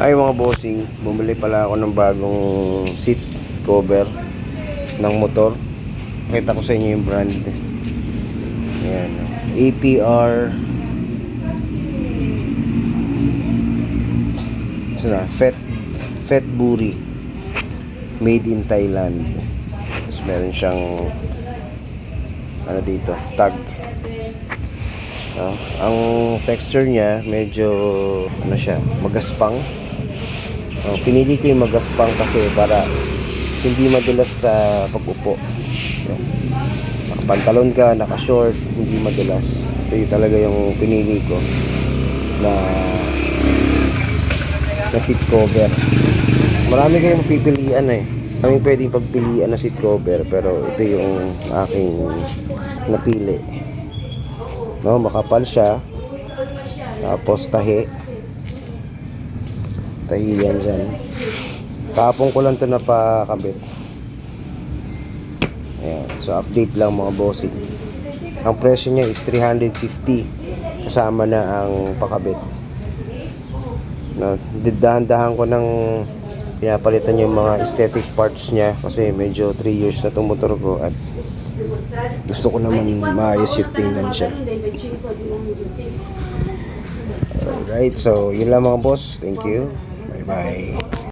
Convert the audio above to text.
Ay mga bossing, bumili pala ako ng bagong seat cover ng motor. Kita ko sa inyo yung brand. Ayan. APR Saan na? Fet Fet Buri Made in Thailand. Tapos meron siyang ano dito, tag. Ah, ang texture niya medyo ano siya, magaspang. Oh, pinili ko yung magaspang kasi para hindi madulas sa pag-upo. So, nakapantalon ka, naka-short, hindi madulas. Ito yung talaga yung pinili ko na na seat cover. Marami kayong pipilian eh. Maraming pwedeng pagpilian na seat cover pero ito yung aking napili. No, makapal siya. Tapos tahi. Tahi yan dyan. Kapong ko lang ito napakabit. Ayan. So, update lang mga bossing. Ang presyo niya is 350. Kasama na ang pakabit. No, dahan-dahan ko ng pinapalitan yung mga aesthetic parts niya kasi medyo 3 years na itong motor ko at gusto ko naman maayos yung tingnan siya. Alright, so yun lang mga boss. Thank you. 拜拜。